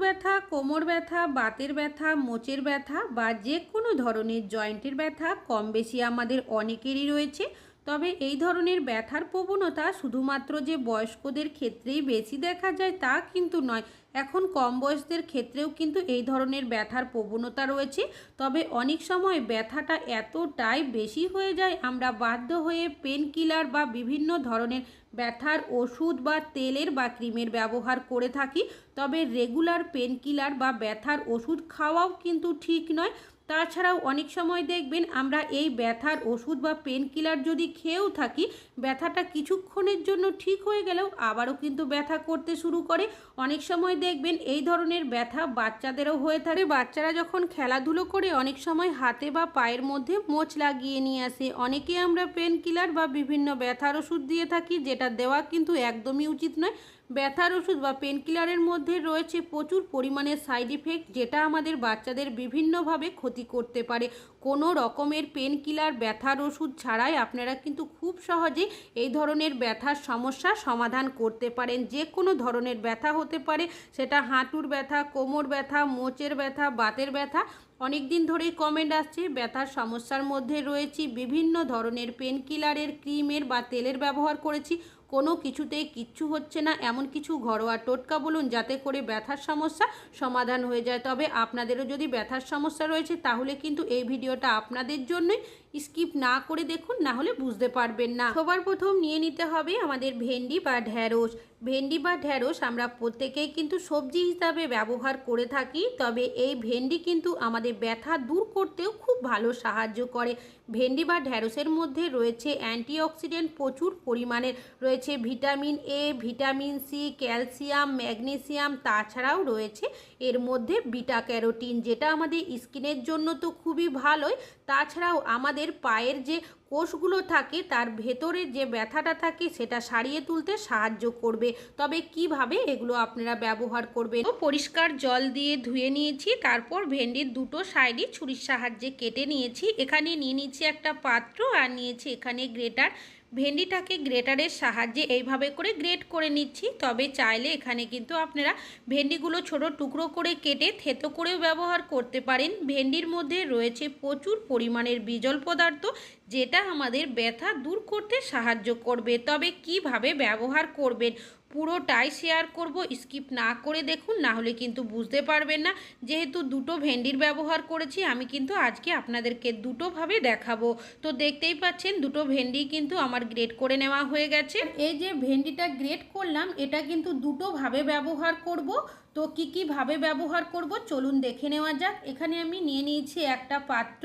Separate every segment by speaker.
Speaker 1: ব্যথা, কোমর ব্যথা, বাতের ব্যথা, মোচের ব্যথা বা যে কোনো ধরনের জয়েন্টের ব্যথা কম বেশি আমাদের অনেকেরই রয়েছে। তবে এই ধরনের ব্যথার প্রবণতা শুধুমাত্র যে বয়স্কদের ক্ষেত্রেই বেশি দেখা যায় তা কিন্তু নয়। এখন কম বয়সদের ক্ষেত্রেও কিন্তু এই ধরনের ব্যথার প্রবণতা রয়েছে। তবে অনেক সময় ব্যথাটা এতটাই বেশি হয়ে যায়, আমরা বাধ্য হয়ে পেন কিলার বা বিভিন্ন ধরনের ব্যথার ওষুধ বা তেলের বা ক্রিমের ব্যবহার করে থাকি। তবে রেগুলার পেন কিলার বা ব্যথার ওষুধ খাওয়াও কিন্তু ঠিক নয়। তাছাড়াও অনেক সময় দেখবেন আমরা এই ব্যথার ওষুধ বা পেন কিলার যদি খেয়েও থাকি, ব্যথাটা কিছুক্ষণের জন্য ঠিক হয়ে গেলেও আবারও কিন্তু ব্যথা করতে শুরু করে। অনেক সময় দেখবেন এই ধরনের ব্যথা বাচ্চাদেরও হয়ে থাকে। বাচ্চারা যখন খেলাধুলো করে অনেক সময় হাতে বা পায়ের মধ্যে মোচ লাগিয়ে নিয়ে আসে। অনেকে আমরা পেন কিলার বা বিভিন্ন ব্যথার ওষুধ দিয়ে থাকি, যেটা দেওয়া কিন্তু একদমই উচিত নয়। ব্যথার ওষুধ বা পেনকিলারের মধ্যে রয়েছে প্রচুর পরিমাণে সাইড ইফেক্ট, যেটা আমাদের বাচ্চাদের বিভিন্নভাবে ক্ষতি করতে পারে। কোনো রকমের পেনকিলার, ব্যথার ওষুধ ছাড়াই আপনারা কিন্তু খুব সহজেই এই ধরনের ব্যথার সমস্যার সমাধান করতে পারেন। যে কোনো ধরনের ব্যথা হতে পারে, সেটা হাঁটুর ব্যথা, কোমর ব্যথা, মোচের ব্যথা, বাতের ব্যথা অনেক দিন ধরেই কমেন্ট আসছে। ব্যথার সমস্যার মধ্যে রয়েছি, বিভিন্ন ধরনের পেনকিলারের ক্রিমের বা তেলের ব্যবহার করেছি। কোনো কিছুতেই কিচ্ছু হচ্ছে না, এমন কিছু ঘরোয়া টোটকা বলুন যাতে করে ব্যথার সমস্যা সমাধান হয়ে যায়। তবে আপনাদেরও যদি ব্যথার সমস্যা রয়েছে, তাহলে কিন্তু এই ভিডিওটা আপনাদের জন্যই স্কিপ না করে দেখুন, না হলে বুঝতে পারবেন না। সবার প্রথম নিয়ে নিতে হবে আমাদের ভেন্ডি বা ঢ্যাঁড়স। ভেন্ডি বা ঢ্যাঁড়স আমরা প্রত্যেকেই কিন্তু সবজি হিসাবে ব্যবহার করে থাকি, তবে এই ভেন্ডি কিন্তু আমাদের ব্যথা দূর করতেও খুব ভালো সাহায্য করে। ভেন্ডি বা ঢ্যাঁড়সের মধ্যে রয়েছে অ্যান্টিঅক্সিডেন্ট প্রচুর পরিমাণের, রয়েছে vitamin A vitamin C calcium, magnesium, তাছাড়াও রয়েছে এর মধ্যে বিটা ক্যারোটিন, যেটা আমাদের স্কিনের জন্য তো খুবই ভালোই। তাছাড়াও আমাদের পায়ের যে কোষগুলো থাকে, তার ভেতরে যে ব্যথাটা থাকে, সেটা সারিয়ে তুলতে সাহায্য করবে। তবে কীভাবে এগুলো আপনারা ব্যবহার করবেন? পরিষ্কার জল দিয়ে ধুয়ে নিয়েছি, তারপর ভেন্ডির দুটো সাইডই ছুরির সাহায্যে কেটে নিয়েছি। এখানে নিয়ে নিচ্ছি একটা পাত্র আর নিয়েছি এখানে গ্রেটার। ভেন্ডিটাকে গ্রেটারের সাহায্যে এইভাবে করে গ্রেট করে নিচ্ছি। তবে চাইলে এখানে কিন্তু আপনারা ভেন্ডিগুলো ছোট টুকরো করে কেটে থেতো করেও ব্যবহার করতে পারেন। ভেন্ডির মধ্যে রয়েছে প্রচুর পরিমাণের বিজল পদার্থ, যেটা আমাদের ব্যথা দূর করতে সাহায্য করবে। তবে কীভাবে ব্যবহার করবেন পুরোটাই শেয়ার করব স্কিপ না করে দেখুন না হলে কিন্তু বুঝতে পারবেন না। যেহেতু দুটো ভেন্ডির ব্যবহার করেছি, আমি কিন্তু আজকে আপনাদেরকে দুটোভাবে দেখাবো। তো দেখতেই পাচ্ছেন, দুটো ভেন্ডি কিন্তু আমার গ্রেট করে নেওয়া হয়ে গেছে। এই যে ভেন্ডিটা গ্রেট করলাম, এটা কিন্তু দুটোভাবে ব্যবহার করব। তো কী কীভাবে ব্যবহার করব, চলুন দেখে নেওয়া যাক। এখানে আমি নিয়ে নিয়েছি একটা পাত্র।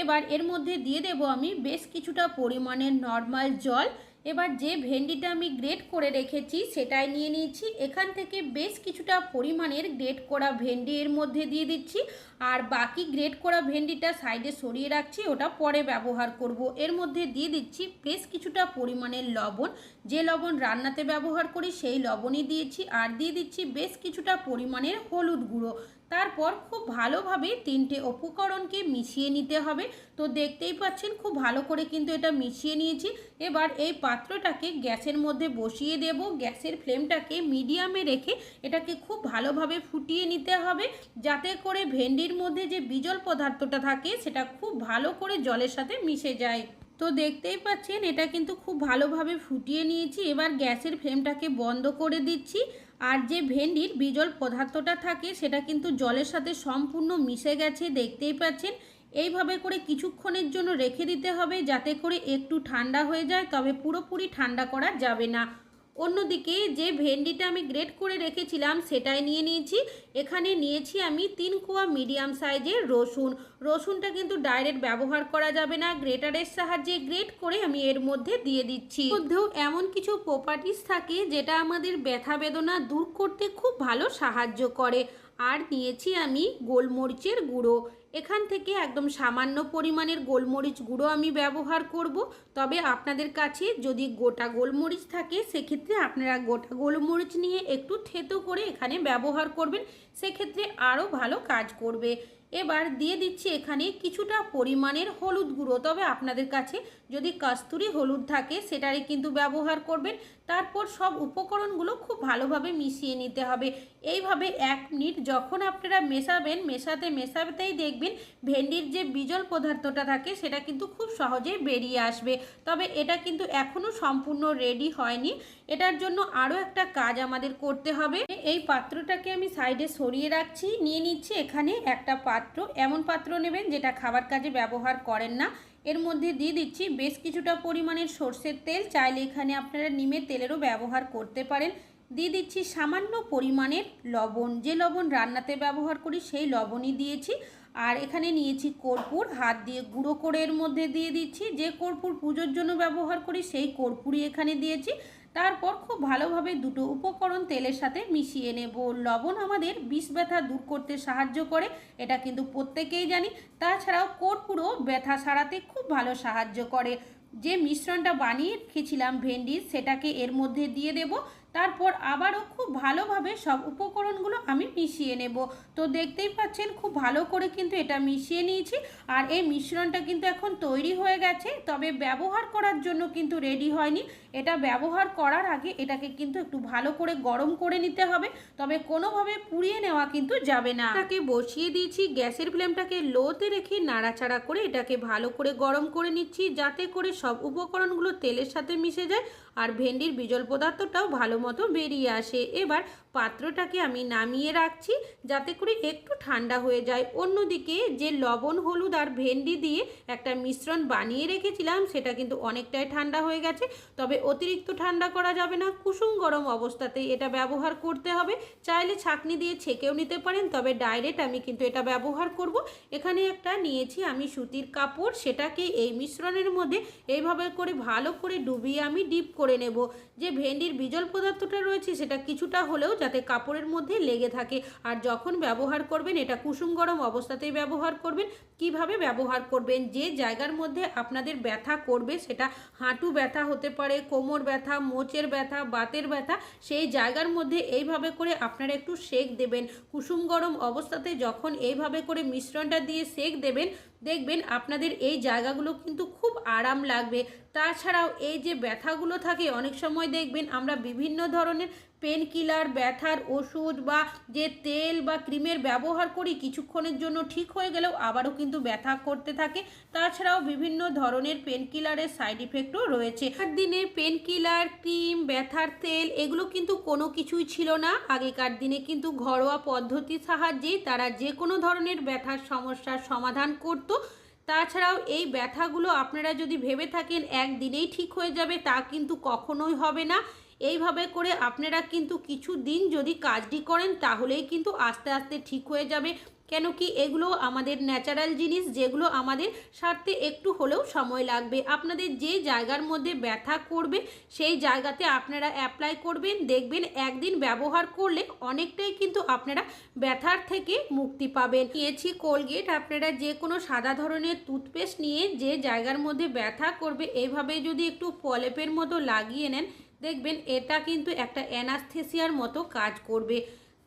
Speaker 1: এবার এর মধ্যে দিয়ে দেব আমি বেশ কিছুটা পরিমাণের নর্মাল জল। এবার যে ভেন্ডিটা আমি গ্রেট করে রেখেছি সেটাই নিয়ে নিয়েছি। এখান থেকে বেশ কিছুটা পরিমাণের গ্রেট করা ভেন্ডি এর মধ্যে দিয়ে দিচ্ছি। আর বাকি গ্রেট করা ভেন্ডিটা সাইডে সরিয়ে রাখছি, ওটা পরে ব্যবহার করব। এর মধ্যে দিয়ে দিচ্ছি বেশ কিছুটা পরিমাণের লবণ। যে লবণ রান্নাতে ব্যবহার করি সেই লবণই দিয়েছি। আর দিয়ে দিচ্ছি বেশ কিছুটা পরিমাণের হলুদ গুঁড়ো। তারপর খুব ভালোভাবে তিনটে উপকরণকে মিশিয়ে নিতে হবে। তো দেখতেই পাচ্ছেন, খুব ভালো করে কিন্তু এটা মিশিয়ে নিয়েছি। এবার এই পাত্রটাকে গ্যাসের মধ্যে বসিয়ে দেব। গ্যাসের ফ্লেমটাকে মিডিয়ামে রেখে এটাকে খুব ভালোভাবে ফুটিয়ে নিতে হবে। যাতে করে ভেন্ডির মধ্যে যে বিজল পদার্থটা থাকে, সেটা খুব ভালো করে জলের সাথে মিশে যায়। তো দেখতেই পাচ্ছেন, এটা কিন্তু খুব ভালোভাবে ফুটিয়ে নিয়েছি। এবার গ্যাসের ফ্লেমটাকে বন্ধ করে দিচ্ছি। আর যে ভেন্ডির বিজল পদার্থটা থাকে, সেটা কিন্তু জলের সাথে সম্পূর্ণ মিশে গেছে, দেখতেই পাচ্ছেন। এইভাবে করে কিছুক্ষণের জন্য রেখে দিতে হবে, যাতে করে একটু ঠান্ডা হয়ে যায়, তবে পুরোপুরি ঠান্ডা করা যাবে না। অন্যদিকে যে ভেন্ডিটা আমি গ্রেট করে রেখেছিলাম সেটাই নিয়ে নিয়েছি। এখানে নিয়েছি আমি তিন কোয়া মিডিয়াম সাইজের রসুন। রসুনটা কিন্তু ডাইরেক্ট ব্যবহার করা যাবে না। গ্রেটারের সাহায্যে গ্রেট করে আমি এর মধ্যে দিয়ে দিচ্ছি। মধ্যেও এমন কিছু প্রপার্টিস থাকে যেটা আমাদের ব্যথা বেদনা দূর করতে খুব ভালো সাহায্য করে। আর নিয়েছি আমি গোলমরিচের গুঁড়ো। এখান থেকে একদম সামান্য পরিমাণের গোলমরিচ গুঁড়ো আমি ব্যবহার করব। তবে আপনাদের কাছে যদি গোটা গোলমরিচ থাকে, সেক্ষেত্রে আপনারা গোটা গোলমরিচ নিয়ে একটু থেতো করে এখানে ব্যবহার করবেন। সেক্ষেত্রে আরও ভালো কাজ করবে। এবার দিয়ে দিচ্ছি এখানে কিছুটা পরিমাণের হলুদ গুঁড়ো। তবে আপনাদের কাছে যদি কাস্তুরি হলুদ থাকে, সেটারই কিন্তু ব্যবহার করবেন। তারপর সব উপকরণগুলো খুব ভালোভাবে মিশিয়ে নিতে হবে। এইভাবে এক মিনিট যখন আপনারা মেশাবেন, মেশাতে, মেশাতেই দেখবেন ভেন্ডির যে বিজল পদার্থটা থাকে সেটা কিন্তু খুব সহজেই বেরিয়ে আসবে। তবে এটা কিন্তু এখনও সম্পূর্ণ রেডি হয়নি। এটার জন্য আরও একটা কাজ আমাদের করতে হবে। এই পাত্রটাকে আমি সাইডে সরিয়ে রাখছি। নিয়ে নিচ্ছি এখানে একটা পাত্র। এমন পাত্র নেবেন যেটা খাবার কাজে ব্যবহার করেন না। এর মধ্যে দিয়ে দিচ্ছি বেশ কিছুটা পরিমাণের সর্ষের তেল। চাইলে এখানে আপনারা নিমের তেলেরও ব্যবহার করতে পারেন। দিয়ে দিচ্ছি সামান্য পরিমাণের লবণ। যে লবণ রান্নাতে ব্যবহার করি সেই লবণই দিয়েছি। আর এখানে নিয়েছি কর্পূর। হাত দিয়ে গুঁড়ো করে এর মধ্যে দিয়ে দিচ্ছি। যে কর্পূর পুজোর জন্য ব্যবহার করি সেই কর্পূরই এখানে দিয়েছি। তারপর খুব ভালোভাবে দুটো উপকরণ তেলের সাথে মিশিয়ে নেব। লবণ আমাদের বিষ ব্যথা দূর করতে সাহায্য করে, এটা কিন্তু প্রত্যেকেই জানি। তাছাড়াও কর্পূরও ব্যথা সারাতে খুব ভালো সাহায্য করে। যে মিশ্রণটা বানিয়ে রেখেছিলাম ভেন্ডির, সেটাকে এর মধ্যে দিয়ে দেব। তারপর আবারও খুব ভালোভাবে সব উপকরণগুলো আমি মিশিয়ে নেব। তো দেখতেই পাচ্ছেন খুব ভালো করে কিন্তু এটা মিশিয়ে নিয়েছি আর এই মিশ্রণটা কিন্তু এখন তৈরি হয়ে গেছে, তবে ব্যবহার করার জন্য কিন্তু রেডি হয়নি। এটা ব্যবহার করার আগে এটাকে কিন্তু একটু ভালো করে গরম করে নিতে হবে, তবে কোনোভাবে পুড়িয়ে নেওয়া কিন্তু যাবে না। এটাকে বসিয়ে দিয়েছি, গ্যাসের ফ্লেমটাকে লোতে রেখে নাড়াচাড়া করে এটাকে ভালো করে গরম করে নিচ্ছি, যাতে করে সব উপকরণগুলো তেলের সাথে মিশে যায়। আর ভেন্ডির বিজল পদার্থটাও ভালো মতো বেরিয়ে আসে। এবার পাত্রটাকে আমি নামিয়ে রাখছি, যাতে করে একটু ঠান্ডা হয়ে যায়। অন্যদিকে যে লবণ, হলুদ আর ভেন্ডি দিয়ে একটা মিশ্রণ বানিয়ে রেখেছিলাম, সেটা কিন্তু অনেকটাই ঠান্ডা হয়ে গেছে। তবে অতিরিক্ত ঠান্ডা করা যাবে না। কুসুম গরম অবস্থাতেই এটা ব্যবহার করতে হবে। চাইলে ছাকনি দিয়ে ছেঁকেও নিতে পারেন, তবে ডাইরেক্ট আমি কিন্তু এটা ব্যবহার করব। এখানে একটা নিয়েছি আমি সুতির কাপড়, সেটাকে এই মিশ্রণের মধ্যে এইভাবে করে ভালো করে ডুবিয়ে আমি ডিপ করে নেব। যে ভেন্ডির বিজল পদার্থটা রয়েছে সেটা কিছুটা হলেও যাতে কাপড়ের মধ্যে লেগে থাকে। আর যখন ব্যবহার করবেন, এটা কুসুম গরম অবস্থাতেই ব্যবহার করবেন। কীভাবে ব্যবহার করবেন? যে জায়গার মধ্যে আপনাদের ব্যথা করবে, সেটা হাঁটু ব্যথা হতে পারে, কোমর ব্যথা, মোচের ব্যথা, বাতের ব্যথা, সেই জায়গার মধ্যে এইভাবে করে আপনারা একটু সেক দেবেন। কুসুম গরম অবস্থাতে যখন এইভাবে করে মিশ্রণটা দিয়ে সেক দেবেন, দেখবেন আপনাদের এই জায়গাগুলো কিন্তু খুব আরাম লাগবে। তাছাড়াও এই যে ব্যথাগুলো থাকে, অনেক সময় দেখবেন আমরা বিভিন্ন ধরনের পেন কিলার ব্যথার ওষুধ বা যে তেল বা ক্রিমের ব্যবহার করি, কিছুক্ষণের জন্য ঠিক হয়ে গেলেও আবারও কিন্তু ব্যথা করতে থাকে। তাছাড়াও বিভিন্ন ধরনের পেন কিলারের সাইড ইফেক্টও রয়েছে। আর দিনে পেন কিলার ক্রিম ব্যথার তেল এগুলো কিন্তু কোনো কিছুই ছিল না। আগেকার দিনে কিন্তু ঘরোয়া পদ্ধতির সাহায্যেই তারা যে কোনো ধরনের ব্যথার সমস্যার সমাধান করত। তাছাড়াও এই ব্যথাগুলো আপনারা যদি ভেবে থাকেন একদিনেই ঠিক হয়ে যাবে, তা কিন্তু কখনোই হবে না। এইভাবে করে আপনারা কিন্তু কিছু দিন যদি কাজটি করেন, তাহলেই কিন্তু আস্তে আস্তে ঠিক হয়ে যাবে। কেন কি এগুলো আমাদের ন্যাচারাল জিনিস, যেগুলো আমাদের সারতে একটু হলেও সময় লাগবে। আপনাদের যে জায়গার মধ্যে ব্যথা করবে, সেই জায়গাতে আপনারা অ্যাপ্লাই করবেন, দেখবেন একদিন ব্যবহার করলে অনেকটাই কিন্তু আপনারা ব্যথার থেকে মুক্তি পাবেন। নিয়েছি কোলগেট, আপনারা যে কোনো সাদা ধরনের টুথপেস্ট নিয়ে যে জায়গার মধ্যে ব্যথা করবে এইভাবে যদি একটু পলেপের মতো লাগিয়ে নেন, দেখবেন এটা কিন্তু একটা অ্যানাস্থেসিয়ার মতো কাজ করবে।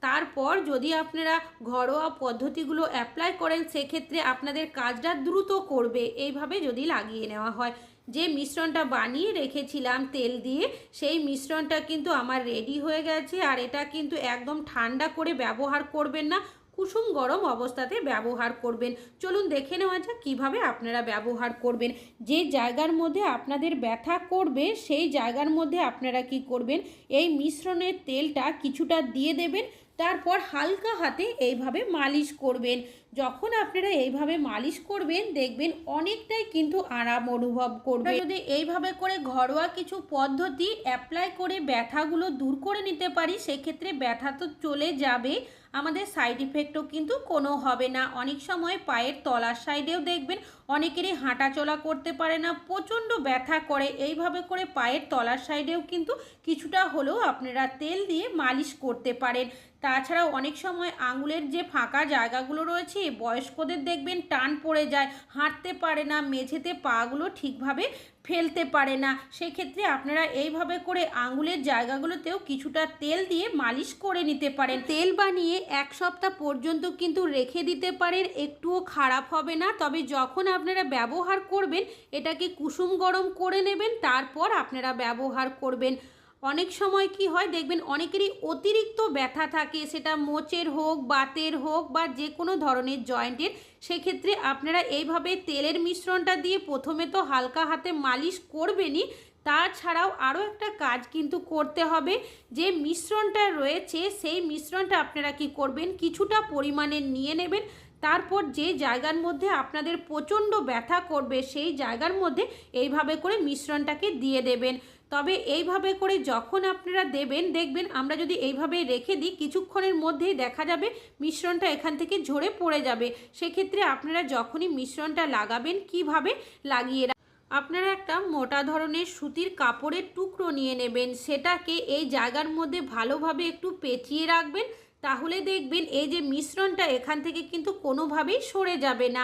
Speaker 1: তারপর যদি আপনারা ঘরোয়া পদ্ধতিগুলো অ্যাপ্লাই করেন, সেক্ষেত্রে আপনাদের কাজটা দ্রুত করবে। এইভাবে যদি লাগিয়ে নেওয়া হয়। যে মিশ্রণটা বানিয়ে রেখেছিলাম তেল দিয়ে, সেই মিশ্রণটা কিন্তু আমার রেডি হয়ে গেছে আর এটা কিন্তু একদম ঠান্ডা করে ব্যবহার করবেন না। কুসুম গরম অবস্থাতে ব্যবহার করবেন। চলুন দেখে নেওয়া যাক কীভাবে আপনারা ব্যবহার করবেন। যে জায়গার মধ্যে আপনাদের ব্যথা করবে, সেই জায়গার মধ্যে আপনারা কি করবেন? এই মিশ্রণের তেলটা কিছুটা দিয়ে দেবেন, তারপর হালকা হাতে এইভাবে মালিশ করবেন। যখন আপনারা এইভাবে মালিশ করবেন, দেখবেন অনেকটাই কিন্তু আরাম অনুভব করবে। যদি এইভাবে করে ঘরোয়া কিছু পদ্ধতি অ্যাপ্লাই করে ব্যথাগুলো দূর করে নিতে পারি, সেক্ষেত্রে ব্যথা তো চলে যাবে। আমাদের সাইড ইফেক্টও কিন্তু কোনো হবে না। অনেক সময় পায়ের তলার সাইডেও দেখবেন অনেকেরই হাঁটা চলা করতে পারে না, প্রচণ্ড ব্যথা করে। এইভাবে করে পায়ের তলার সাইডেও কিন্তু কিছুটা হলেও আপনারা তেল দিয়ে মালিশ করতে পারেন। তাছাড়াও অনেক সময় আঙুলের যে ফাঁকা জায়গাগুলো রয়েছে, বয়স্কদের দেখবেন টান পড়ে যায়, হাঁটতে পারে না, মেঝেতে পাগুলো ঠিকভাবে ফেলতে পারে না। সেক্ষেত্রে আপনারা এইভাবে করে আঙুলের জায়গাগুলোতেও কিছুটা তেল দিয়ে মালিশ করে নিতে পারেন। তেল বানিয়ে এক সপ্তাহ পর্যন্ত কিন্তু রেখে দিতে পারেন, একটুও খারাপ হবে না। তবে যখন আপনারা ব্যবহার করবেন, এটাকে কুসুম গরম করে নেবেন, তারপর আপনারা ব্যবহার করবেন। অনেক সময় কি হয়, দেখবেন অনেকেরই অতিরিক্ত ব্যথা থাকে, সেটা মোচের হোক, বাতের হোক বা যে কোনো ধরনের জয়েন্টের। সেক্ষেত্রে আপনারা এইভাবে তেলের মিশ্রণটা দিয়ে প্রথমে তো হালকা হাতে মালিশ করবেনই, তাছাড়াও আরও একটা কাজ কিন্তু করতে হবে, যে মিশ্রণটা রয়েছে, সেই মিশ্রণটা আপনারা কি করবেন, কিছুটা পরিমাণে নিয়ে নেবেন, তারপর যে জায়গার মধ্যে আপনাদের প্রচণ্ড ব্যথা করবে, সেই জায়গার মধ্যে এইভাবে করে মিশ্রণটাকে দিয়ে দেবেন। তবে এইভাবে করে যখন আপনারা দেবেন, দেখবেন আমরা যদি এইভাবে রেখে দিই, কিছুক্ষণের মধ্যেই দেখা যাবে মিশ্রণটা এখান থেকে ঝরে পড়ে যাবে। সেক্ষেত্রে আপনারা যখনই মিশ্রণটা লাগাবেন, কীভাবে লাগিয়ে আপনারা একটা মোটা ধরনের সুতির কাপড়ের টুকরো নিয়ে নেবেন। সেটাকে এই জায়গার মধ্যে ভালোভাবে একটু পেঁচিয়ে রাখবেন। তাহলে দেখবেন এই যে মিশ্রণটা এখান থেকে কিন্তু কোনোভাবেই সরে যাবে না।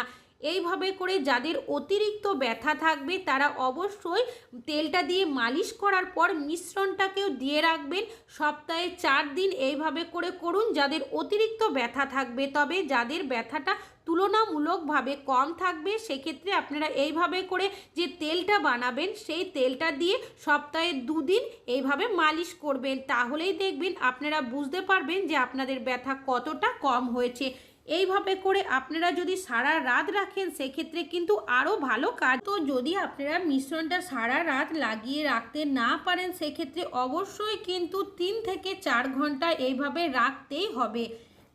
Speaker 1: এইভাবে করে যাদের অতিরিক্ত ব্যথা থাকবে, তারা অবশ্যই তেলটা দিয়ে মালিশ করার পর মিশ্রণটাকেও দিয়ে রাখবেন। সপ্তাহে চার দিন এইভাবে করে করুন। যাদের অতিরিক্ত ব্যথা থাকবে, তবে যাদের ব্যথাটা তুলনামূলকভাবে কম থাকবে, সেক্ষেত্রে আপনারা এইভাবে করে যে তেলটা বানাবেন, সেই তেলটা দিয়ে সপ্তাহে দুদিন এইভাবে মালিশ করবেন। তাহলেই দেখবেন আপনারা বুঝতে পারবেন যে আপনাদের ব্যথা কতটা কম হয়েছে। এইভাবে করে আপনারা যদি সারা রাত রাখেন, সেক্ষেত্রে কিন্তু আরও ভালো কাজ। তো যদি আপনারা মিশ্রণটা সারা রাত লাগিয়ে রাখতে না পারেন, সেক্ষেত্রে অবশ্যই কিন্তু তিন থেকে চার ঘণ্টা এইভাবে রাখতেই হবে।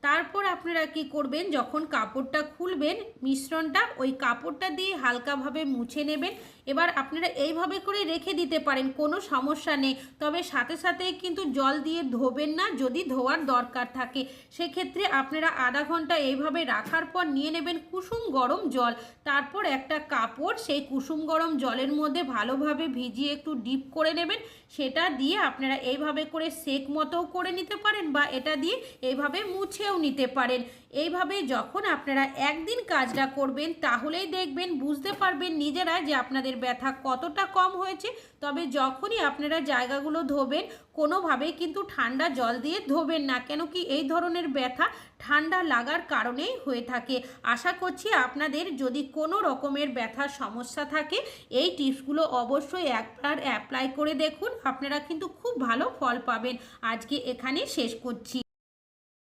Speaker 1: তারপর আপনারা কি করবেন? যখন কাপড়টা খুলবেন, মিশ্রণটা ওই কাপড়টা দিয়ে হালকাভাবে মুছে নেবেন। এবার আপনারা এইভাবে করে রেখে দিতে পারেন, কোনো সমস্যা নেই। তবে সাথে সাথে কিন্তু জল দিয়ে ধোবেন না, যদি ধোয়ার দরকার থাকে। সেক্ষেত্রে আপনারা আধা ঘণ্টা এইভাবে রাখার পর নিয়ে নেবেন কুসুম গরম জল। তারপর একটা কাপড়, সেই কুসুম গরম জলের মধ্যে ভালোভাবে ভিজিয়ে একটু ডিপ করে নেবেন। সেটা দিয়ে আপনারা এইভাবে করে সেক মতো করে নিতে পারেন বা এটা দিয়ে এইভাবে মুছেও নিতে পারেন। এইভাবে যখন আপনারা একদিন কাজটা করবেন, তাহলেই দেখবেন, বুঝতে পারবেন নিজেরা যে আপনাদের ব্যথা কতটা কম হয়েছে। তবে যখনই আপনারা জায়গাগুলো ধোবেন, কোনোভাবেই কিন্তু ঠান্ডা জল দিয়ে ধোবেন না। কেন কি এই ধরনের ব্যথা ঠান্ডা লাগার কারণেই হয়ে থাকে। আশা করছি আপনাদের যদি কোনো রকমের ব্যথার সমস্যা থাকে, এই টিপসগুলো অবশ্যই একবার অ্যাপ্লাই করে দেখুন। আপনারা কিন্তু খুব ভালো ফল পাবেন। আজকে এখানে শেষ করছি।